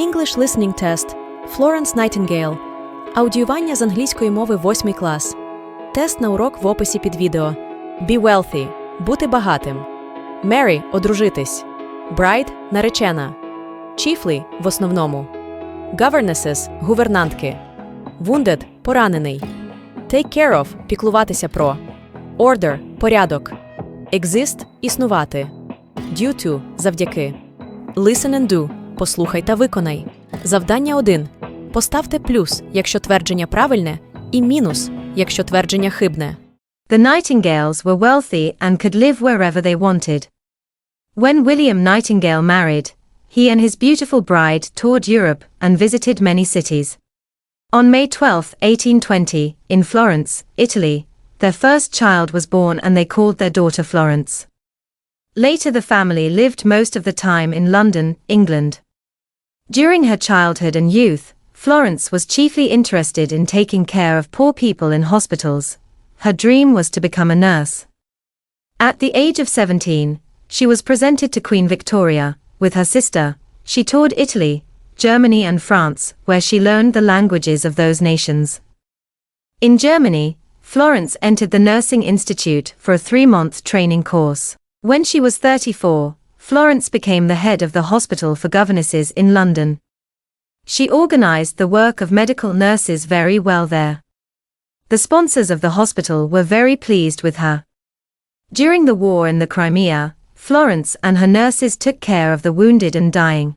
English Listening Test Florence Nightingale. Аудіювання з англійської мови 8 клас. Тест на урок в описі під відео. Be wealthy бути багатим. Marry – одружитись. Bride – наречена. Chiefly – в основному. Governesses – гувернантки. Wounded – поранений. Take care of – піклуватися про. Order – порядок. Exist – існувати. Due to – завдяки. Listen and do – послухай та виконай. Завдання 1. Поставте плюс, якщо твердження правильне, і мінус, якщо твердження хибне. The Nightingales were wealthy and could live wherever they wanted. When William Nightingale married, he and his beautiful bride toured Europe and visited many cities. On May 12, 1820, in Florence, Italy, their first child was born and they called their daughter Florence. Later, the family lived most of the time in London, England. During her childhood and youth, Florence was chiefly interested in taking care of poor people in hospitals. Her dream was to become a nurse. At the age of 17, she was presented to Queen Victoria. With her sister, she toured Italy, Germany, and France, where she learned the languages of those nations. In Germany, Florence entered the Nursing Institute for a three month training course. When she was 34, Florence became the head of the Hospital for Governesses in London. She organized the work of medical nurses very well there. The sponsors of the hospital were very pleased with her. During the war in the Crimea, Florence and her nurses took care of the wounded and dying.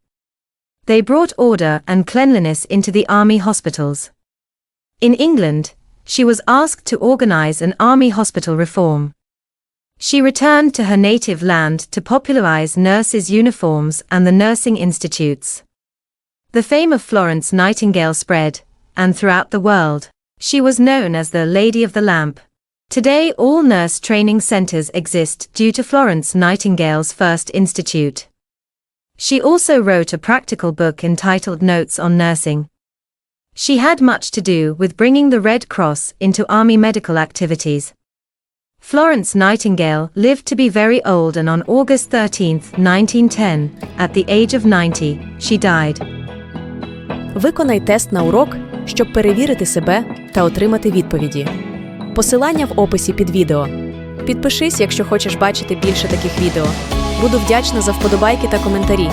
They brought order and cleanliness into the army hospitals. In England, she was asked to organize an army hospital reform. She returned to her native land to popularize nurses' uniforms and the nursing institutes. The fame of Florence Nightingale spread, and throughout the world, she was known as the Lady of the Lamp. Today, all nurse training centers exist due to Florence Nightingale's first institute. She also wrote a practical book entitled Notes on Nursing. She had much to do with bringing the Red Cross into army medical activities. Florence Nightingale lived to be very old and on August 13, 1910, at the age of 90, she died. Виконай тест на урок, щоб перевірити себе та отримати відповіді. Посилання в описі під відео. Підпишись, якщо хочеш бачити більше таких відео. Буду вдячна за вподобайки та коментарі.